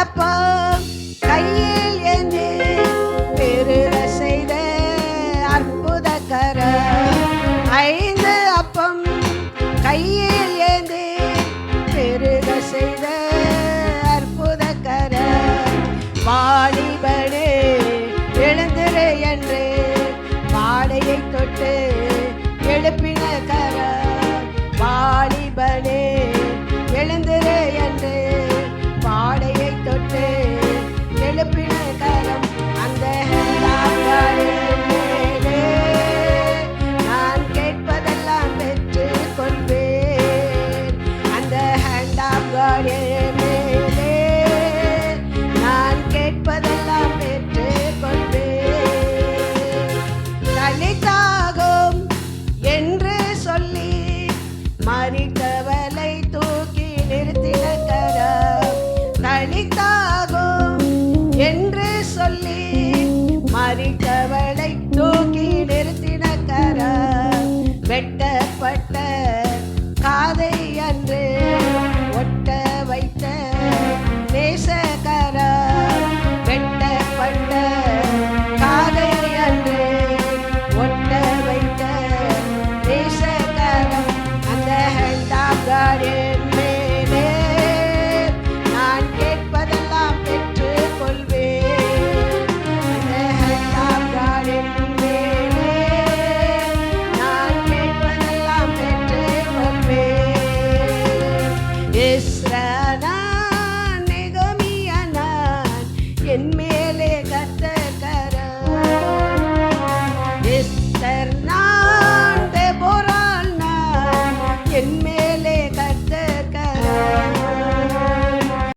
அப்பம் கையில் என்று பெருக செய்த அற்புத கர. ஐந்து அப்பம் கையில் ஏந்து பெருக செய்த அற்புத கர. வாலிபனே எழுந்திரு என்று தொட்டு எழுப்பின கர. Africa. That is.